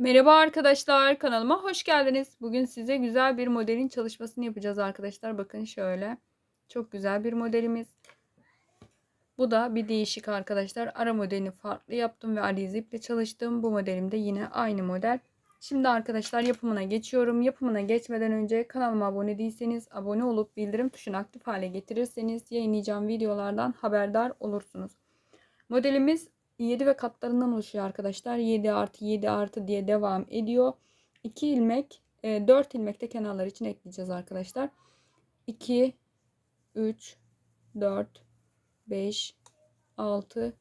Merhaba arkadaşlar kanalıma hoş geldiniz. Bugün size güzel bir modelin çalışmasını yapacağız arkadaşlar. Bakın şöyle. Çok güzel bir modelimiz. Bu da bir değişik arkadaşlar. Ara modelini farklı yaptım ve Ali iple çalıştım. Bu modelim de yine aynı model. Şimdi arkadaşlar yapımına geçiyorum. Yapımına geçmeden önce kanalıma abone değilseniz abone olup bildirim tuşunu aktif hale getirirseniz yayınlayacağım videolardan haberdar olursunuz. Modelimiz 7 ve katlarından oluşuyor arkadaşlar. 7 artı 7 artı diye devam ediyor. 2 ilmek 4 e, ilmek de kenarlar için ekleyeceğiz arkadaşlar. 2 3 4 5 6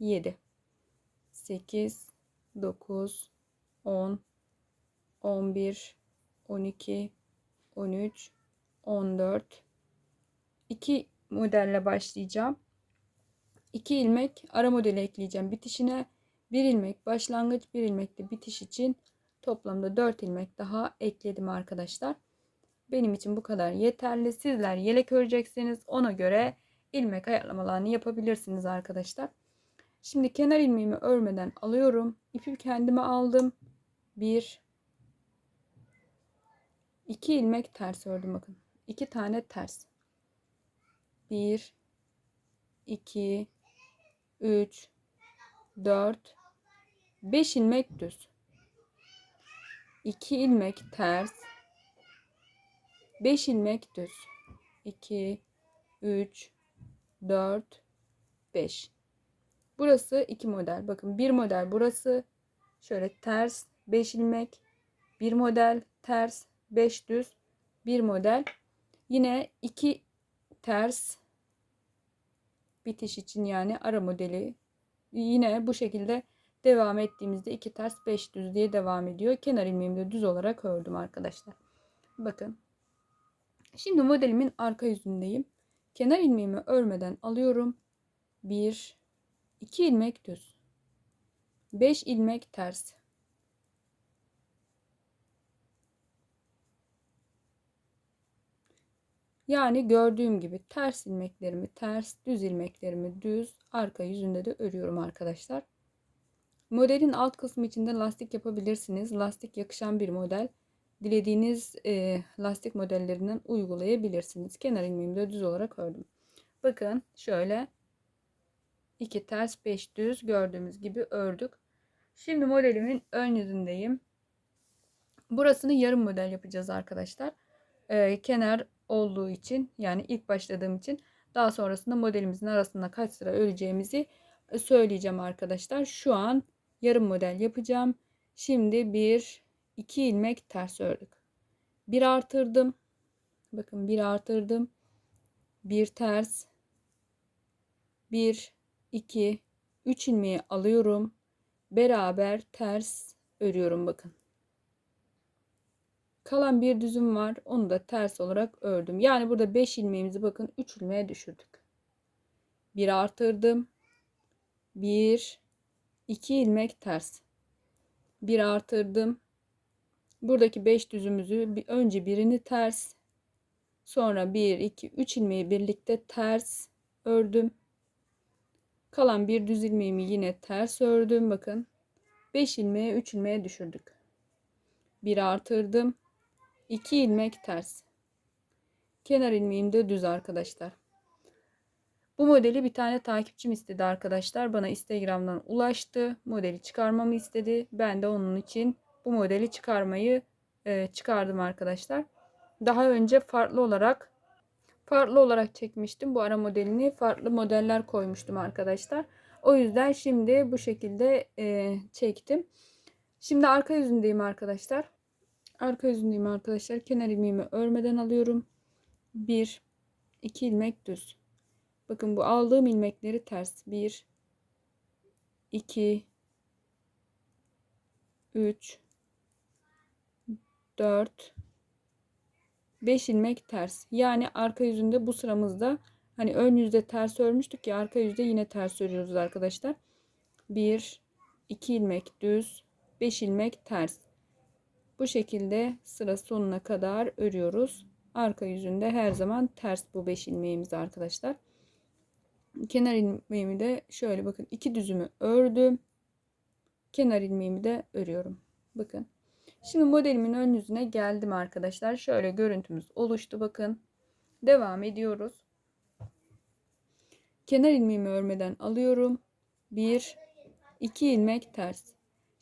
7 8 9 10 11 12 13 14 2 modelle başlayacağım. 2 ilmek ara modeli ekleyeceğim bitişine. 1 ilmek başlangıç 1 ilmek de bitiş için toplamda 4 ilmek daha ekledim arkadaşlar. Benim için bu kadar yeterli. Sizler yelek örecekseniz ona göre ilmek ayarlamalarını yapabilirsiniz arkadaşlar. Şimdi kenar ilmeğimi örmeden alıyorum. İpi kendime aldım. 1 2 ilmek ters ördüm bakın. 2 tane ters. 1 2 3 4 5 ilmek düz. 2 ilmek ters. 5 ilmek düz. 2 3 4 5 burası iki model. Bakın bir model burası. Şöyle ters 5 ilmek. Bir model ters 5 düz. Bir model. Yine iki ters bitiş için yani ara modeli yine bu şekilde devam ettiğimizde iki ters 5 düz diye devam ediyor. Kenar ilmeğimi de düz olarak ördüm arkadaşlar. Bakın. Şimdi modelimin arka yüzündeyim. Kenar ilmeğimi örmeden alıyorum. 1 2 ilmek düz. 5 ilmek ters. Yani gördüğüm gibi ters ilmeklerimi ters, düz ilmeklerimi düz, arka yüzünde de örüyorum arkadaşlar. Modelin alt kısmı içinde lastik yapabilirsiniz. Lastik yakışan bir model. Dilediğiniz e, lastik modellerinden uygulayabilirsiniz. Kenar ilmeğimi de düz olarak ördüm. Bakın şöyle iki ters 5 düz gördüğümüz gibi ördük. Şimdi modelimin ön yüzündeyim. Burasını yarım model yapacağız arkadaşlar. Ee, kenar olduğu için yani ilk başladığım için daha sonrasında modelimizin arasında kaç sıra öreceğimizi e, söyleyeceğim arkadaşlar. Şu an yarım model yapacağım. Şimdi bir iki ilmek ters ördük. Bir artırdım. Bakın bir artırdım. Bir ters. Bir, iki, üç ilmeği alıyorum. Beraber ters örüyorum bakın. Kalan bir düzüm var. Onu da ters olarak ördüm. Yani burada 5 ilmeğimizi bakın 3 ilmeğe düşürdük. Bir artırdım. 1 2 ilmek ters. Bir artırdım. Buradaki 5 düzümüzü önce birini ters, sonra 1 2 3 ilmeği birlikte ters ördüm. Kalan bir düz ilmeğimi yine ters ördüm. Bakın 5 ilmeğe 3 ilmeğe düşürdük. Bir artırdım. 2 ilmek ters. Kenar ilmeğim de düz arkadaşlar. Bu modeli bir tane takipçim istedi arkadaşlar. Bana Instagram'dan ulaştı. Modeli çıkarmamı istedi. Ben de onun için bu modeli çıkarmayı e, çıkardım arkadaşlar. Daha önce farklı olarak farklı olarak çekmiştim bu ara modelini. Farklı modeller koymuştum arkadaşlar. O yüzden şimdi bu şekilde e, çektim. Şimdi arka yüzündeyim arkadaşlar. Arka yüzündeyim arkadaşlar. Kenar ilmeğimi örmeden alıyorum. 1 2 ilmek düz. Bakın bu aldığım ilmekleri ters. 1 2 3 4 5 ilmek ters. Yani arka yüzünde bu sıramızda hani ön yüzde ters örmüştük ya arka yüzde yine ters örüyoruz arkadaşlar. 1 2 ilmek düz, 5 ilmek ters. Bu şekilde sıra sonuna kadar örüyoruz. Arka yüzünde her zaman ters bu 5 ilmeğimiz arkadaşlar. Kenar ilmeğimi de şöyle bakın iki düzümü ördüm. Kenar ilmeğimi de örüyorum. Bakın. Şimdi modelimin ön yüzüne geldim arkadaşlar. Şöyle görüntümüz oluştu bakın. Devam ediyoruz. Kenar ilmeğimi örmeden alıyorum. 1 2 ilmek ters.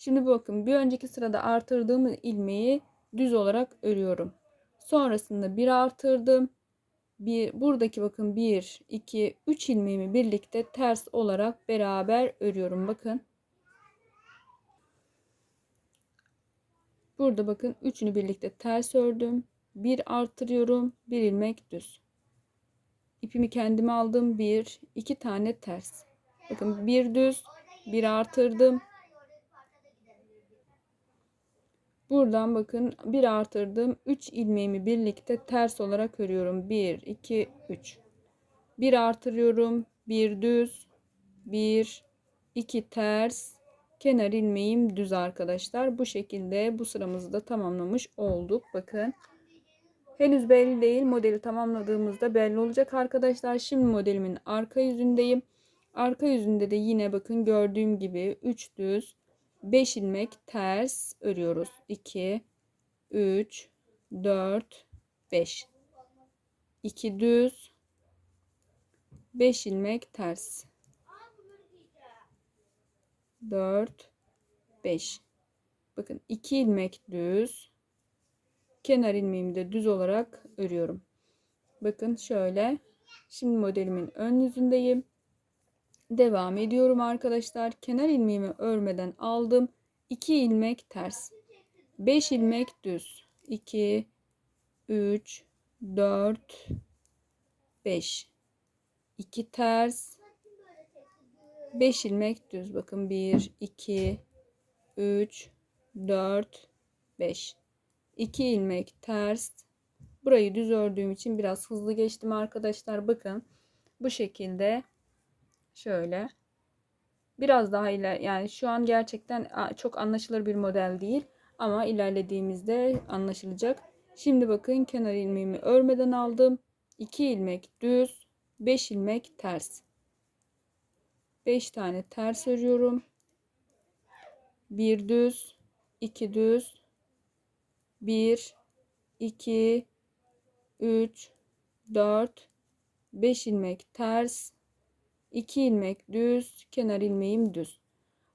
Şimdi bakın bir önceki sırada artırdığım ilmeği düz olarak örüyorum. Sonrasında bir artırdım. Bir, buradaki bakın 1 2 3 ilmeğimi birlikte ters olarak beraber örüyorum. Bakın. Burada bakın üçünü birlikte ters ördüm. Bir artırıyorum. Bir ilmek düz. İpimi kendime aldım. Bir, iki tane ters. Bakın bir düz, bir artırdım. Buradan bakın bir artırdım. 3 ilmeğimi birlikte ters olarak örüyorum. 1, 2, 3. Bir artırıyorum. Bir düz, bir, iki ters, kenar ilmeğim düz arkadaşlar. Bu şekilde bu sıramızı da tamamlamış olduk. Bakın. Henüz belli değil. Modeli tamamladığımızda belli olacak arkadaşlar. Şimdi modelimin arka yüzündeyim. Arka yüzünde de yine bakın gördüğüm gibi 3 düz 5 ilmek ters örüyoruz. 2 3 4 5 2 düz. 5 ilmek ters. 4 5 bakın 2 ilmek düz. Kenar ilmeğimi de düz olarak örüyorum. Bakın şöyle. Şimdi modelimin ön yüzündeyim devam ediyorum arkadaşlar. Kenar ilmeğimi örmeden aldım. 2 ilmek ters. 5 ilmek düz. 2 3 4 5 2 ters. 5 ilmek düz. Bakın 1 2 3 4 5 2 ilmek ters. Burayı düz ördüğüm için biraz hızlı geçtim arkadaşlar. Bakın bu şekilde şöyle. Biraz daha iler yani şu an gerçekten çok anlaşılır bir model değil ama ilerlediğimizde anlaşılacak. Şimdi bakın kenar ilmeğimi örmeden aldım. 2 ilmek düz 5 ilmek ters. 5 tane ters örüyorum. 1 düz, 2 düz, 1 2 3 4 5 ilmek ters, 2 ilmek düz, kenar ilmeğim düz.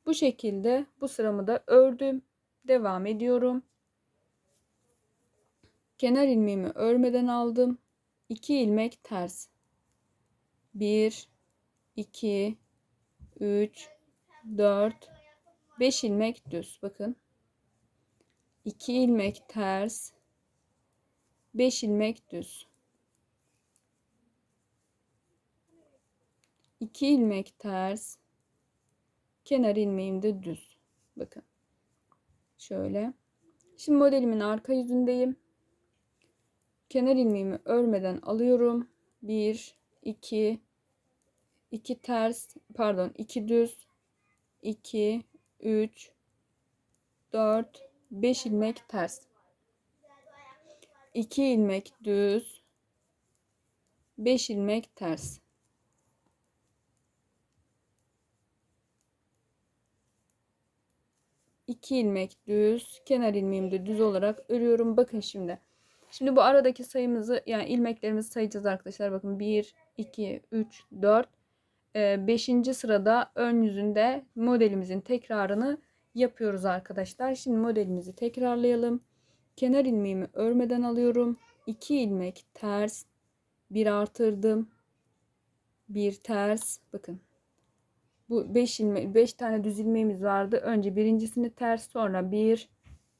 Bu şekilde bu sıramı da ördüm. Devam ediyorum. Kenar ilmeğimi örmeden aldım. 2 ilmek ters. 1 2 3 4 5 ilmek düz bakın 2 ilmek ters 5 ilmek düz 2 ilmek ters kenar ilmeğim de düz. Bakın. Şöyle. Şimdi modelimin arka yüzündeyim. Kenar ilmeğimi örmeden alıyorum. 1 2 2 ters pardon 2 düz 2 3 4 5 ilmek ters. 2 ilmek düz 5 ilmek ters iki ilmek düz kenar ilmeğimi de düz olarak örüyorum bakın şimdi şimdi bu aradaki sayımızı yani ilmeklerimizi sayacağız arkadaşlar bakın 1 2 3 4 5. sırada ön yüzünde modelimizin tekrarını yapıyoruz arkadaşlar. Şimdi modelimizi tekrarlayalım. Kenar ilmeğimi örmeden alıyorum. 2 ilmek ters, bir artırdım. Bir ters. Bakın. Bu 5 ilmek 5 tane düz ilmeğimiz vardı. Önce birincisini ters, sonra 1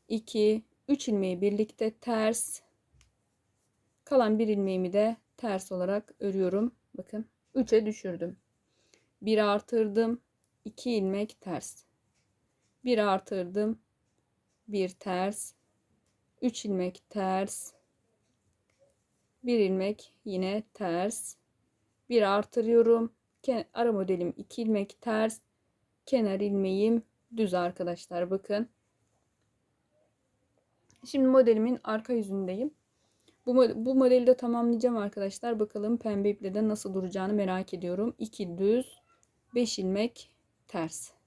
2 3 ilmeği birlikte ters. Kalan bir ilmeğimi de ters olarak örüyorum. Bakın 3'e düşürdüm. Bir artırdım. 2 ilmek ters. Bir artırdım. Bir ters. 3 ilmek ters. Bir ilmek yine ters. Bir artırıyorum. Ara modelim 2 ilmek ters. Kenar ilmeğim düz arkadaşlar bakın. Şimdi modelimin arka yüzündeyim. Bu, bu modeli de tamamlayacağım arkadaşlar. Bakalım pembe iple de nasıl duracağını merak ediyorum. 2 düz 5 ilmek ters.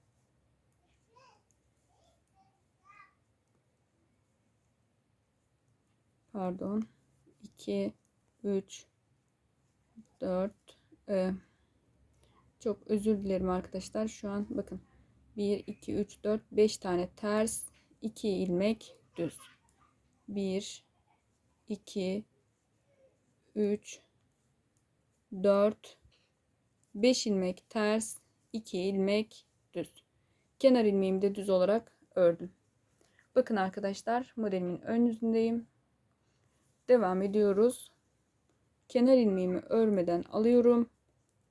pardon 2 3 4 e, çok özür dilerim arkadaşlar. Şu an bakın 1 2 3 4 5 tane ters 2 ilmek düz. 1 2 3 4 5 ilmek ters 2 ilmek düz. Kenar ilmeğimi de düz olarak ördüm. Bakın arkadaşlar modelimin ön yüzündeyim. Devam ediyoruz. Kenar ilmeğimi örmeden alıyorum.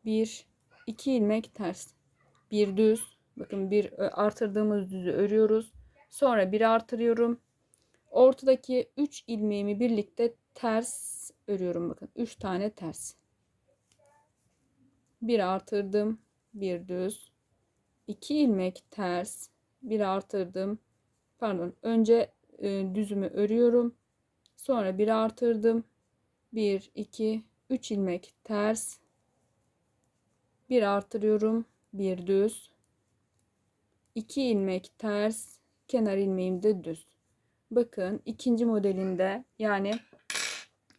1 2 ilmek ters. Bir düz. Bakın bir artırdığımız düzü örüyoruz. Sonra bir artırıyorum. Ortadaki 3 ilmeğimi birlikte ters örüyorum. Bakın 3 tane ters. Bir artırdım. Bir düz. 2 ilmek ters. Bir artırdım. Pardon. Önce e, düzümü örüyorum. Sonra bir artırdım. 1 2 3 ilmek ters. Bir artırıyorum. Bir düz. 2 ilmek ters. Kenar ilmeğim de düz. Bakın ikinci modelinde yani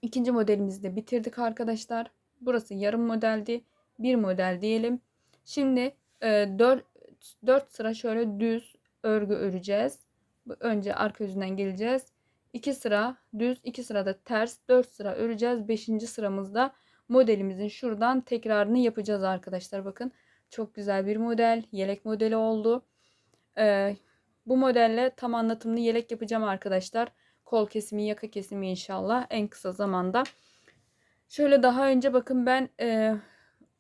ikinci modelimizi de bitirdik arkadaşlar. Burası yarım modeldi. Bir model diyelim. Şimdi e, 4, 4 sıra şöyle düz örgü öreceğiz. Önce arka yüzünden geleceğiz. 2 sıra düz, 2 sırada ters, 4 sıra öreceğiz. 5. sıramızda modelimizin şuradan tekrarını yapacağız arkadaşlar. Bakın çok güzel bir model. Yelek modeli oldu. Ee, bu modelle tam anlatımlı yelek yapacağım arkadaşlar. Kol kesimi, yaka kesimi inşallah en kısa zamanda. Şöyle daha önce bakın ben e,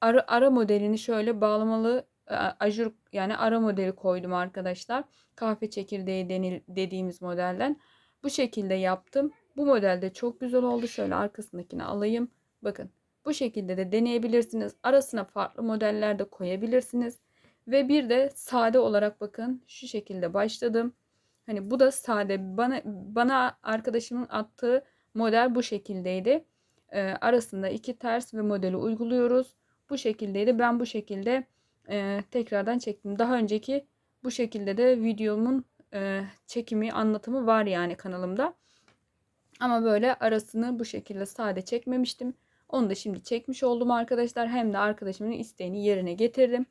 ara, ara modelini şöyle bağlamalı e, ajur yani ara modeli koydum arkadaşlar. Kahve çekirdeği denil, dediğimiz modelden. Bu şekilde yaptım. Bu modelde çok güzel oldu. Şöyle arkasındakini alayım. Bakın bu şekilde de deneyebilirsiniz. Arasına farklı modeller de koyabilirsiniz. Ve bir de sade olarak bakın şu şekilde başladım. Hani bu da sade. Bana bana arkadaşımın attığı model bu şekildeydi. Ee, arasında iki ters ve modeli uyguluyoruz. Bu şekildeydi. Ben bu şekilde e, tekrardan çektim. Daha önceki bu şekilde de videomun e, çekimi anlatımı var yani kanalımda. Ama böyle arasını bu şekilde sade çekmemiştim. Onu da şimdi çekmiş oldum arkadaşlar. Hem de arkadaşımın isteğini yerine getirdim.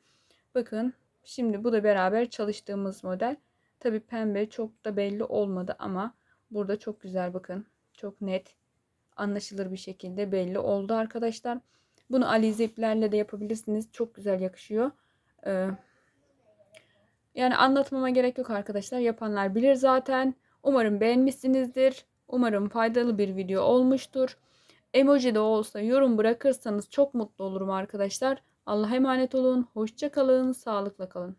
Bakın şimdi bu da beraber çalıştığımız model. Tabi pembe çok da belli olmadı ama burada çok güzel bakın. Çok net anlaşılır bir şekilde belli oldu arkadaşlar. Bunu alize iplerle de yapabilirsiniz. Çok güzel yakışıyor. Ee, yani anlatmama gerek yok arkadaşlar. Yapanlar bilir zaten. Umarım beğenmişsinizdir. Umarım faydalı bir video olmuştur. Emoji de olsa yorum bırakırsanız çok mutlu olurum arkadaşlar. Allah'a emanet olun. Hoşça kalın. Sağlıkla kalın.